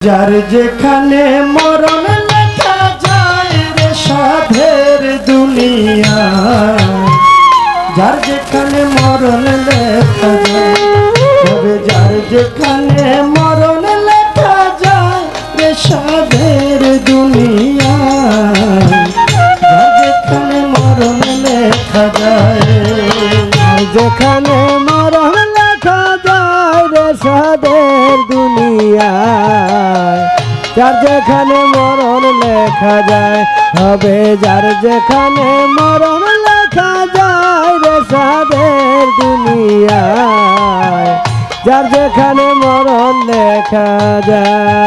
যার যেখানে মরণ লেখা যায় রে সাধের দুনিয়া। যার যেখানে মরণ লেখা যায়, তবে যার যেখানে মরণ লেখা যায় রে সাধের দুনিয়া। যার যেখানে মরণ লেখা যায় যেখানে মরণ লেখা যায় রে সাদের দুনিয়ায় যার যেখানে মরণ লেখা যায়, হবে যার যেখানে মরণ লেখা যায় রে সাদের যার যেখানে মরণ লেখা যায়।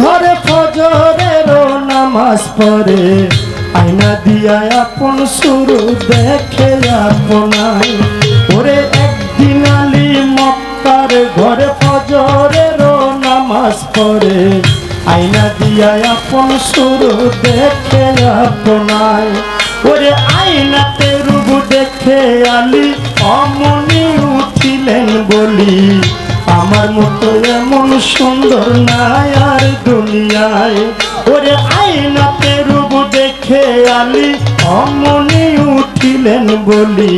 ঘরে ফজরেরও নামাজ পড়ে, আয়না দিয়া আপন শুরু দেখে আপনাই ওরে একদিন আলী মক্কার ঘরে ফজরেরও নামাজ পড়ে। আয়না দিয়া আপন শুরু দেখে আপনাই ওরে আয়নাতে রূপ দেখে আলী অমনি উঠিলেন বলি, আমার মতো এমন সুন্দর নাই আর দুনিয়ায়। ওরে আয়নাতে রূপ দেখে আলী অমনি উঠিলেন বলি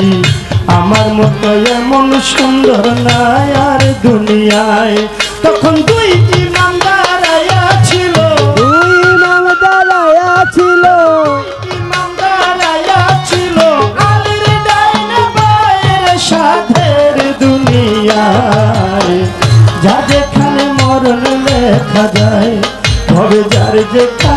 আমার মতো এমন সুন্দর নাই আর দুনিয়ায়। তখন দুই আয়া ছিল। দুই ছিল। ইমানদার আয়া ছিল। আলীর ডাইনে বাইরে সাধের দুনিয়ায়। যা যেখানে মরণ লেখা যায় তবে যার যেখানে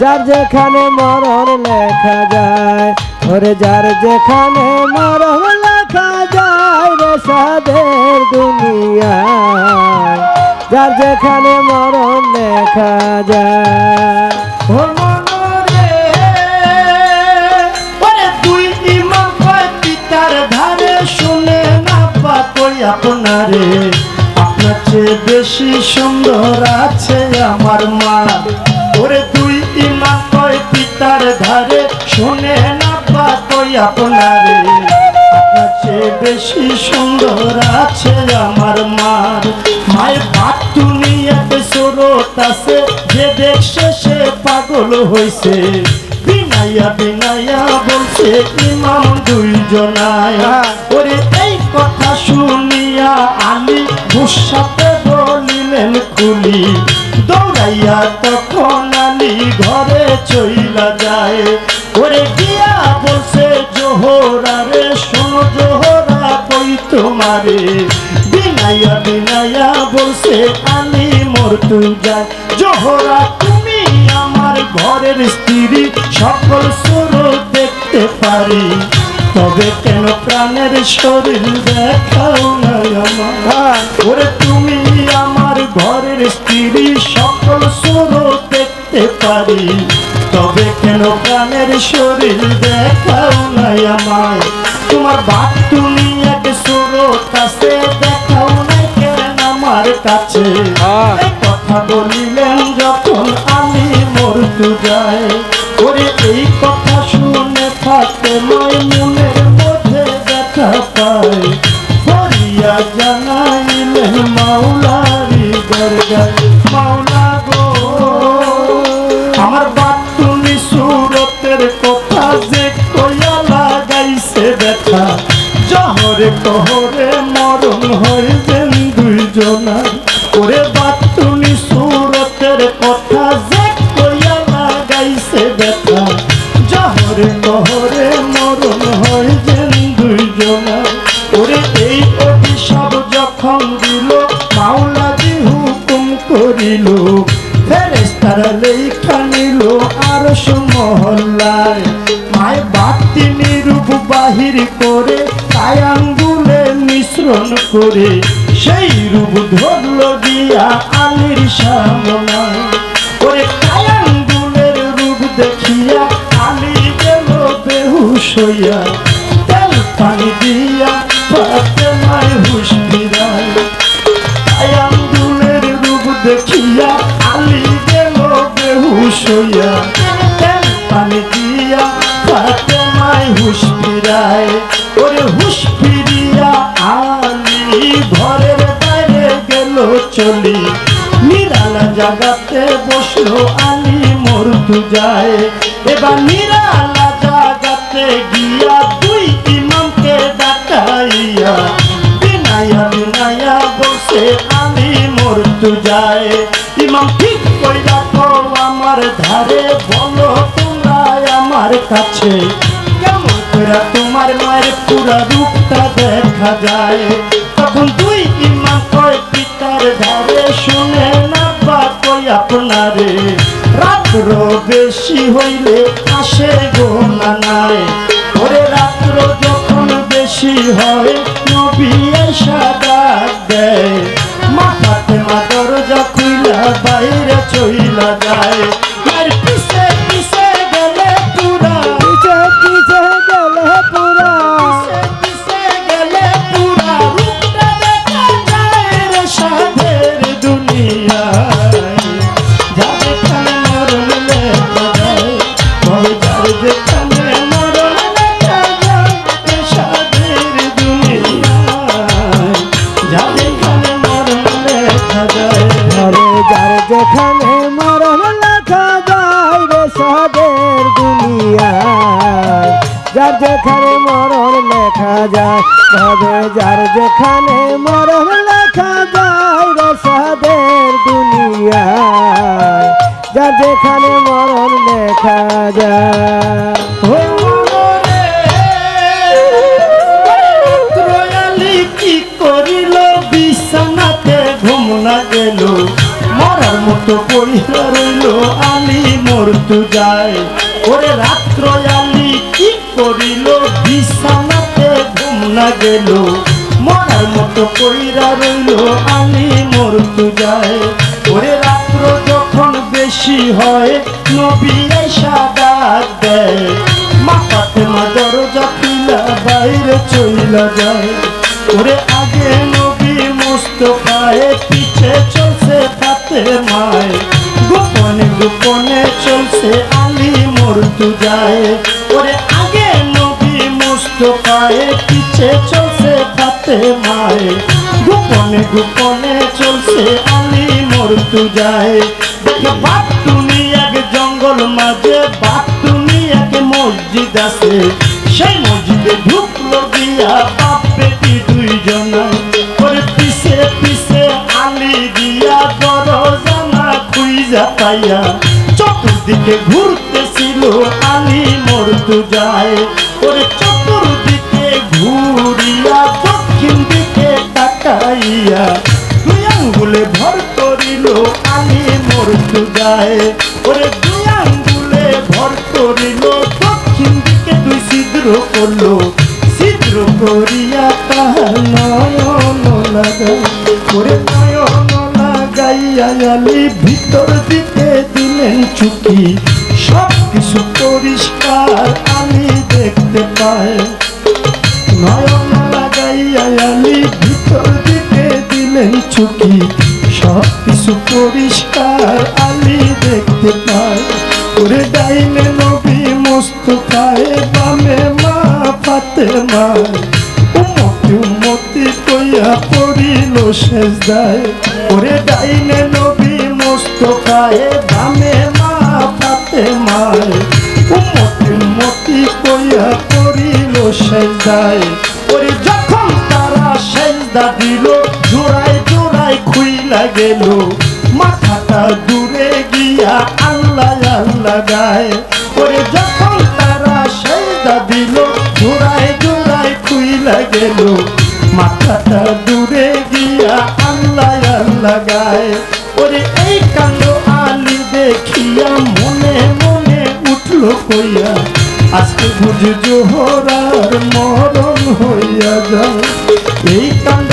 যার যেখানে মরণ লেখা যায়, ওরে যার যেখানে মরণ লেখা যায়, রে সাদের দুনিয়ায়। যার যেখানে মরণ লেখা যায়। আপনারে। চেয়ে বেশি সুন্দর আছে আমার মা। ওরে দুই ইমাম কয় পিতার ধারে শুনে না পাতই আপনারে। আপনার বেশি সুন্দর আছে আমার মার মায়ের বাতুনি এক সরত আছে যে দেখছে সে পাগল হইছে। বিনাইয়া বিনাইয়া বলছে ইমাম দুইজনায়। ওরে এই কথা শুনিয়া আলী গুসাতে বলিলেন খুলি। দৌড়াইয়া তখন আলী ঘরে চইলা যায়। ওরে গিয়া বলছে জোহরা রে শোনো জোহরা কই তোমারে। বিনাইয়া বিনাইয়া বলছে, আলী মোর তুই যায়। জোহরা, তুমি আমার ঘরের স্ত্রী, সকল সুর দেখতে পারি। তবে কেন প্রাণের শরীর দেখাও না? ওরে তুমি আমার ঘরের স্ত্রী সকল সুর দেখতে পারি। তবে কেন প্রাণের শরীর দেখাও না আমায়? তোমার বাপ তুমি এক সুর কাছে দেখাও না কেন আমার কাছে? কথা বলিলেন যখন আমি মরতু যাই। ওরে এই কথা শুনে থাকতে নয় মনের মাওলারি দরগায়, মাওলা গো। আমার বাপ তুমি সুরতের কথা যে কইয়া লাগাইছে ব্যথা, জহরে কহরে মায় বাতি নিরূপ বাহির করে তাই আঙ্গুলে মিশ্রণ করে, সেই রূপ ধরল দিয়া আলির তাই আঙ্গুলের রূপ দেখিয়া আলি গেল বেহুশ তেল পানি দিয়া পাতে মায় হুশ দেখিয়া আলি গেল তেল পানি হুশ ফিরিয়া ঘরের চলি। নিরালা জাগাতে বসল আলি মরতু যায়। এবার নিরালা জাগাতে গিয়া দুই ইমামকে ডাকাইয়া, বিনায়া বিনায়া বসে আলি মরতু যায়। ইমাম ঠিক কইরা আমার ধারে বলো তোমরা আমার কাছে। করে তোমার মায়ের পুরা রূপটা দেখা যায়। তখন দুই ইমাম কয়, পিতার ধারে শুনে না বাপই আপনারে? রাত্র বেশি হইলে আসে গো নানায়। ওরে রাত্র যখন বেশি হয় যায় ঘরে যার যেখানে মরণ লেখা যায় রে সাদের দুনিয়ায়, যার যেখানে মরণ লেখা যায়। করিল? বিছানাতে ঘুম না গেল মরার মতো পড়িয়া রইল আলি মরতু যায়, ওরে রাত্র আলি কি করিল? না গেল মরার মতো পড়িয়া রইল আলি মরতু যায় ওরে রাত্র যখন বেশি হয়, নবী ডাক দেয়। মাথাতে মা দরজা খুলা বাইরে চইলা যায়। ওরে আগে নবী মুস্তফায়, পিছে চলছে তাতে মায় গোপনে গোপনে চলছে আলী মরতু যায় ওরে আগে নবী মুস্তফায় পিছে চলছে তাতে মায় গোপনে গোপনে চলছে আলী মরতু যায় দেখে বাপ তুমি এক জঙ্গল মাঝে বাপ তুমি এক মসজিদ আছে। সেই মসজিদে ঢুকলো দিয়া বাপ বেটি দুইজন ওরে পিছে পিছে আলি দিয়া দরজানা খুইজা পাইয়া। চতুর্দিকে ঘুরতেছিল আলি মরতু যায় ওরে চতুর্দিকে ঘুরিয়া দক্ষিণ দিকে তাকাইয়া দুই আঙ্গুলে ভর করিল, আলি মরতু যায় ওরে দুই আঙ্গুলে ভর করিল, দক্ষিণ দিকে দুই ছিদ্র করল। ছিদ্র করিয়া তাহার নয়ন লাগাই ওরে নয়ন লাগাইয়া আলি ভিতর দিকে দিলেন চুকি সব কিছু পরিষ্কার আলি দেখতে পায়। চুকি সব কিছু পরিষ্কার আলি দেখতে পায় ওরে ডাইনে নবী মোস্তফায়, বামে মা পাতে মা উমতি কইয়া পড়িল শেষ দায় ওরে ডাইনে নবী মোস্তফায়, বামে মা পাতে মায় উমতি উমতি কইয়া পড়িল সেজদায়। ওরে যখন তারা সেজদা দিল জোড়ায় জোড়ায় খুইলা গেল, মাথাটা দূরে গিয়া আল্লাহ আল্লাহ গায়। ওরে যখন তারা সেজদা দিল, জোড়ায় জোড়ায় খুইলা গেল, মাথাটা দূরে গিয়া আল্লাহ আল্লাহ গায়। ওরে এই কাণ্ড আলি দেখিয়া মনে মনে উঠল কইয়া, আজকে বুঝি জোহরার মরণ হইয়া যায় এই আলি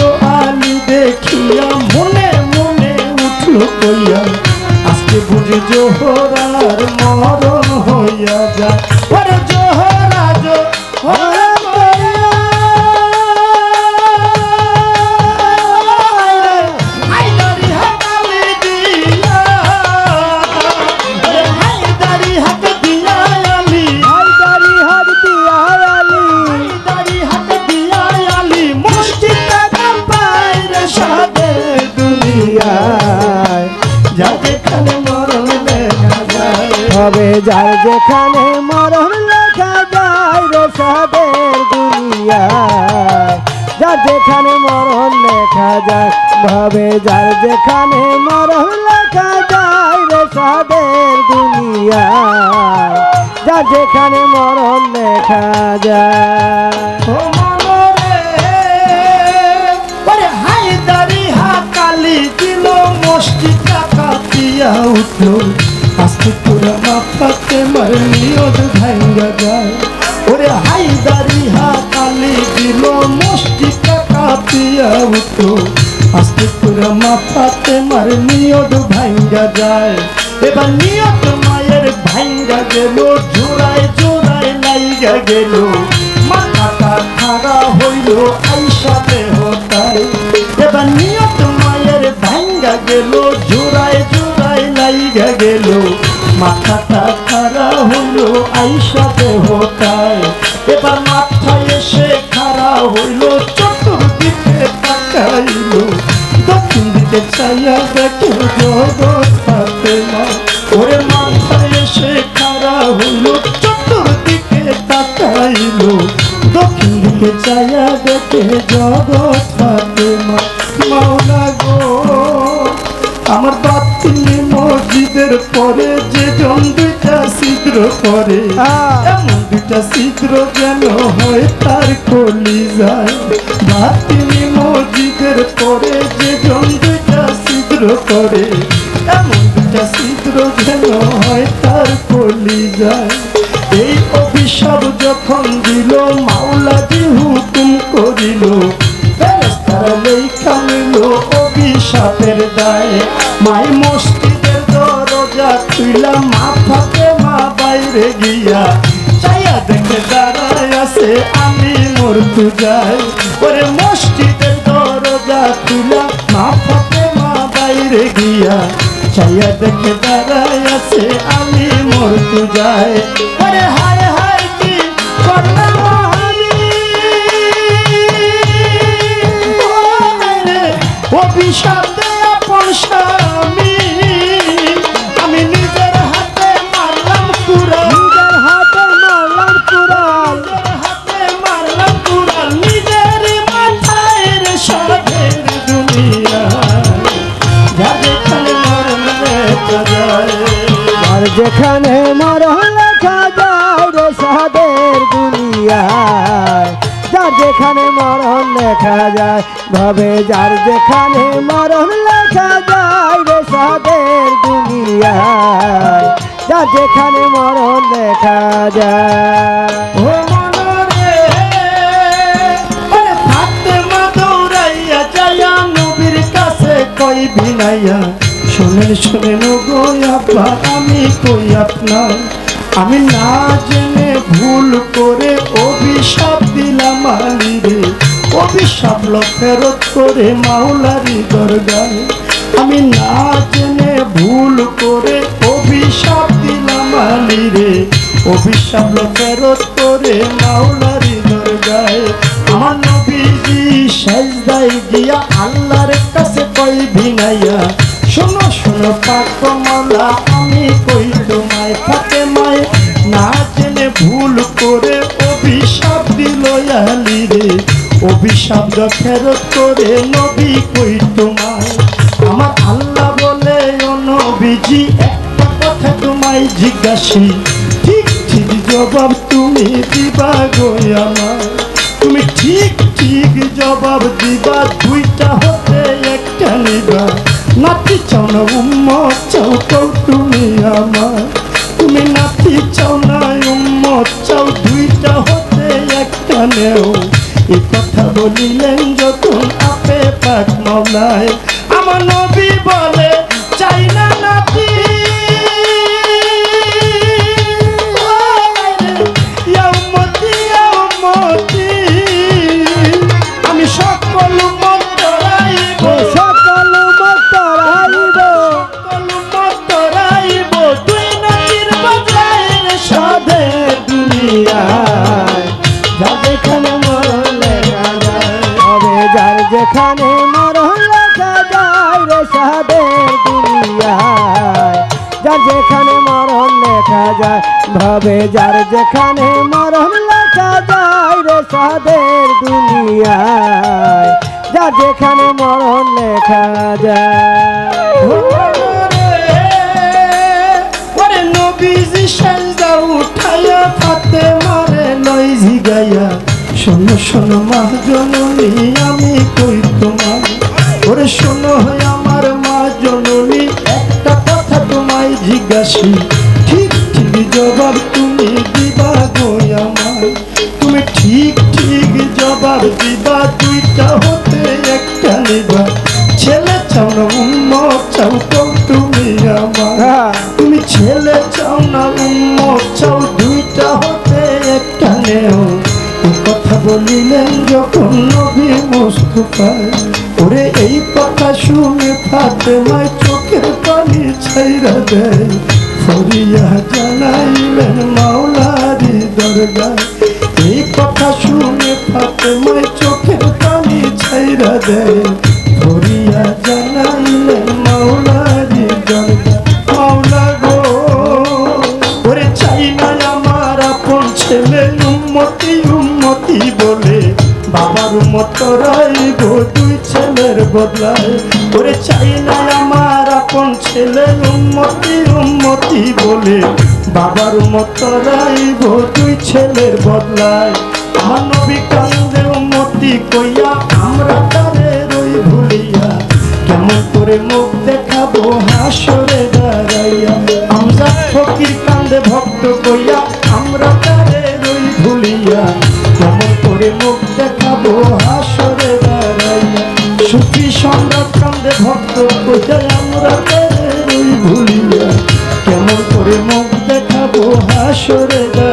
দেখিয়া মনে মনে উঠল কইয়া আজকে বুঝি জোহরার মরণ হইয়া যায় ভাবে যার যেখানে মরণ লেখা যায় রে সাদের দুনিয়ায়। যার যেখানে মরণ লেখা যায়। যায়। ওরে হায়দারি হাকালি দিল কাটিয়া উঠল। আস্তে মারনিয়ত ভাঙ্গা যায়। এবার নিয়ত মায়ের গেল, জোড়ায় জোড়ায় গেল। মাথাটা খাড়া হইল এবার নিয়ত মায়ের ভাঙ্গা গেল, জোড়ায় জোড়ায় লাইগা গেল। মাথাটা খাড়া হইল আইসাতে হতাই এবার মাথায় এসে খাড়া হইল তাকাইল দক্ষিণ দিকে চাইয়া দেখে জগৎ হাতে মা ওরে মাথায় এসে খাড়া হইল চতুর্দিকে তাকাইল। দক্ষিণ দিকে চাইয়া দেখে জগৎ হাতে মা মাওলা গো আমার বাতিনি মসজিদের পরে যে জন দুইটা ছিদ্র করে এমন দুইটা ছিদ্র যেন হয় তার কলি যায় বাতিনি মসজিদের পরে যে জন দুইটা ছিদ্র করে, এমন দুইটা ছিদ্র যেন হয় তার কলি যায় এই অভিশাপ যখন দিল, মাওলাজি হুকুম করিল ফেরেস্তারা লেখা অভিশাপের দায়। মাই মসজিদের দরজা খুইলা মা ফাতে মা বাইরে গিয়া দেখে দাঁড়ায় আছে আমি মরতু যাই ওরে মসজিদের দরজা খুইলা মা ফাতে মা বাইরে গিয়া। চাইয়া দেখে দাঁড়ায় আছে আমি মরতু যাই ওরে হায় হায় কি করলাম অভিশাপ যেখানে মরণ লেখা যায় রে সাদের দুনিয়ায়। যার যেখানে মরণ লেখা যায়, ভাবে যার যেখানে মরণ লেখা যায় রে সাদের দুনিয়ায়। যার যেখানে মরণ লেখা যায়। কই বিনাইয়া শুনেন শুনেন গো আব্বা আমি কই আপনার? আমি না জেনে ভুল করে অভিশাপ দিলাম আলিরে অভিশাপ ফেরত করে মাওলারি দরগায় আমি না জেনে ভুল করে অভিশাপ দিলাম আলিরে অভিশাপ ফেরত করে মাওলারি দরগায় আমার নবীজি সাজদায় গিয়া আল্লাহর কাছে কই ভিনাইয়া শোনো শোনো পাক মালা আমি কই তোমায় ফাতে মায়। না জেনে ভুল করে অভিশাপ দিল আলি রে। অভিশাপ ফেরত করে নবী কই তোমায় আমার আল্লাহ বলে, ও নবীজি, একটা কথা তোমায় জিজ্ঞাসি। ঠিক ঠিক জবাব তুমি দিবা গো আমার তুমি ঠিক ঠিক জবাব দিবা, দুইটা হতে একটা নিবা। নাতি চাও না উম্মত চাও তাও তুমি আমার। তুমি নাতি চাও না উম্মত চাও দুইটা হতে একটা নেও। এ কথা বলিলেন যখন আপে পাক মাওলায়। যার যেখানে মরণ লেখা যায় রে সাদের দুনিয়ায়। যার যেখানে মরণ লেখা যায়, ভাবে যার যেখানে মরণ লেখা যায় রে সাদের দুনিয়ায়। যার যেখানে মরণ লেখা যায়। নবীজি সেজদা উঠাইয়া ফাতে মারে লই জিগাইয়া শোনো শোনো মা জননী আমি কই তোমার? ওরে শোনো হে আমার মা জননী একটা কথা তোমায় জিজ্ঞাসি। ঠিক ঠিক জবাব তুমি দিবা গো আমার তুমি ঠিক ঠিক জবাব দিবা দুইটা হতে একটা নিবা। ছেলে চাও না উম্মত চাও কম তুমি আমার। হ্যাঁ। তুমি ছেলে বলিলেন যখন নবী মুস্তফায় ওরে এই কথা শুনে ফাতেমায় চোখের পানি ছাইরা দেয়। ফরিয়া জানাইলেন মাওলারি দরগায় বদলায়। ওরে চাই আমার আপন ছেলে উন্মতি উন্মতি বলে। বাবার মতো রাইব দুই ছেলের বদলায়। মানবী কান্দে উন্মতি কইয়া আমরা তারে রই ভুলিয়া। কেমন করে মুখ দেখাবো হাসরে দাঁড়াইয়া। আমরা ফকির কান্দে ভক্ত কইয়া আমরা হাসরে